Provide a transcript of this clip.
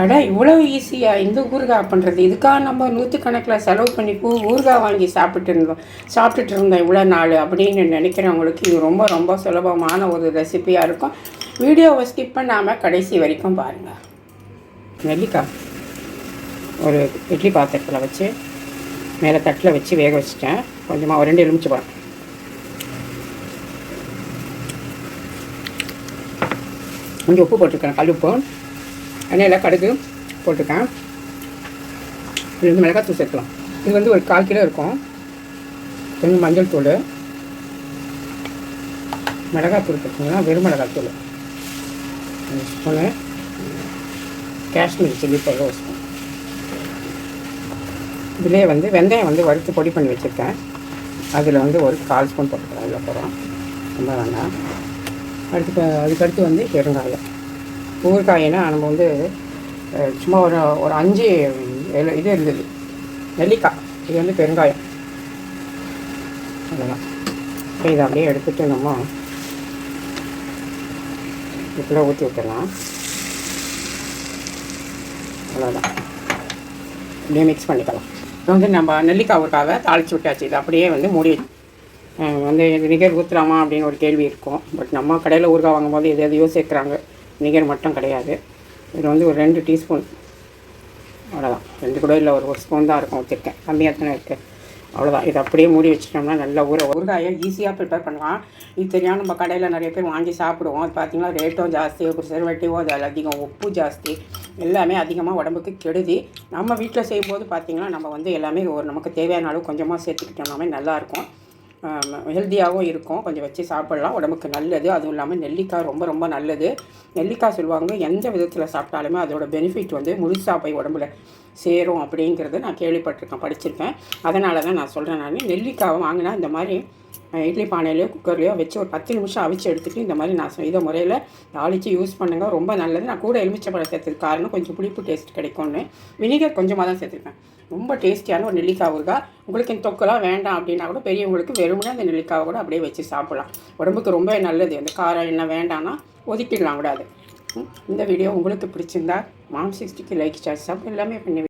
அட இவ்வளோ ஈஸியாக இந்த ஊறுகாய் பண்ணுறது இதுக்காக நம்ம நூற்றுக்கணக்கில் செலவு பண்ணி பூ ஊறுகாய் வாங்கி சாப்பிட்டு இருந்தோம். சாப்பிட்டுட்டு இருந்தோம் இவ்வளோ நாள் அப்படின்னு நினைக்கிறவங்களுக்கு இது ரொம்ப ரொம்ப சுலபமான ஒரு ரெசிபியாக இருக்கும். வீடியோவை ஸ்கிப் பண்ணாமல் கடைசி வரைக்கும் பாருங்கள் நெல்லிக்காய் ஒரு இட்லி பாத்திரத்தில் வச்சு மேலே தட்டில் வச்சு வேக வச்சுட்டேன். கொஞ்சமாக ஒரு ரெண்டு எலுமிச்சு பழம். கொஞ்சம் உப்பு போட்டிருக்கேன் கல் உப்பு. எண்ணெயில் கடுகு போட்டிருக்கேன். இது வந்து மிளகாத்தூள் சேர்க்கலாம். இது வந்து ஒரு கால் கிலோ இருக்கும். கொஞ்சம் மஞ்சள் தூள். மிளகாத்தூள் பார்த்தீங்கன்னா வெறும் மிளகாய் தூள். ஸ்பூனு. காஷ்மீர் சில்லி பவுடர் ஒரு ஸ்பூன். இதிலே வந்து வெந்தயம் வந்து வறுத்து பொடி பண்ணி வச்சுருக்கேன். அதில் வந்து ஒரு கால் ஸ்பூன் போட்டுக்கிறேன் அதில் போகிறோம் ரொம்ப வேண்டாம். அடுத்து அதுக்கடுத்து வந்து பெருங்காயம். ஊறுகாயினா நம்ம வந்து சும்மா ஒரு ஒரு அஞ்சு இது இருந்தது. நெல்லிக்காய். இது வந்து பெருங்காயம். அவ்வளோதான் இதை அப்படியே எடுத்துட்டு நம்ம இப்படியே ஊற்றி விட்டுடலாம். அவ்வளோதான் அப்படியே மிக்ஸ் பண்ணிக்கலாம். இப்போ வந்து நம்ம நெல்லிக்காய் ஊருக்காக தாளிச்சு விட்டாச்சு. இது அப்படியே வந்து மூடி வந்து நிகர் ஊற்றுலாமா அப்படின்னு ஒரு கேள்வி இருக்கும். பட் நம்ம கடையில் ஊறுகாய் வாங்கும்போது எது எதையோ சேர்க்குறாங்க நிகர் மட்டும் கிடையாது. இது வந்து ஒரு ரெண்டு டீஸ்பூன் அவ்வளோதான் ரெண்டு கூட இல்லை ஒரு ஒரு ஸ்பூன் தான் இருக்கும் வச்சுருக்கேன். கம்மியாக தானே இருக்குது அவ்வளோதான் இதை அப்படியே மூடி வச்சிட்டோம்னா நல்லா ஊற ஊறுகாயை ஈஸியாக ப்ரிப்பேர் பண்ணலாம். இது தெரியாமல் நம்ம கடையில் நிறைய பேர் வாங்கி சாப்பிடுவோம். அது பார்த்திங்கன்னா ரேட்டும் ஜாஸ்தி ப்ரிசர்வேட்டிவும் அது அதிகம் உப்பு ஜாஸ்தி. எல்லாமே அதிகமாக உடம்புக்கு கெடுதி. நம்ம வீட்டில் செய்யும்போது பார்த்திங்கன்னா நம்ம வந்து எல்லாமே ஒரு நமக்கு தேவையான அளவு கொஞ்சமாக சேர்த்துக்கிட்டோம்னாமே நல்லாயிருக்கும் ஹெல்த்தியாகவும் இருக்கும். கொஞ்சம் வச்சு சாப்பிட்லாம். உடம்புக்கு நல்லது. அதுவும் இல்லாமல் நெல்லிக்காய் ரொம்ப ரொம்ப நல்லது. நெல்லிக்காய் சொல்லுவாங்க எந்த விதத்தில் சாப்பிட்டாலுமே அதோட பெனிஃபிட் வந்து முழுசாக போய் உடம்புல சேரும் அப்படிங்கிறது நான் கேள்விப்பட்டிருக்கேன் படிச்சிருக்கேன். அதனால தான் நான் சொல்கிறேன் நான். நெல்லிக்காவை வாங்கினா இந்த மாதிரி இட்லி பானையிலையோ குக்கர்லையோ வச்சு ஒரு பத்து நிமிஷம் அவிச்சு எடுத்துகிட்டு இந்த மாதிரி நான் இதை முறையில் தாளித்து யூஸ் பண்ணுங்க. ரொம்ப நல்லது. நான் கூட எலுமிச்சப்பழம் சேர்த்தது காரணம் கொஞ்சம் புளிப்பு டேஸ்ட் கிடைக்கும்னு. வினிகர் கொஞ்சமாக தான் சேர்த்துருப்பேன். ரொம்ப டேஸ்டியான ஒரு நெல்லிக்காய் ஊறுகாய். உங்களுக்கு இந்த தொக்கெல்லாம் வேண்டாம் அப்படின்னா கூட பெரியவங்களுக்கு வெறுமனே அந்த நெல்லிக்காவை கூட அப்படியே வச்சு சாப்பிடலாம். உடம்புக்கு ரொம்ப நல்லது. அந்த காரம் என்ன வேண்டாம்னா ஒதுக்கிடலாம். கூடாது இந்த வீடியோ உங்களுக்கு பிடிச்சிருந்தா மாம் சிக்ஸ்டிக்கு லைக் ஷேர் சப் எல்லாமே பண்ணி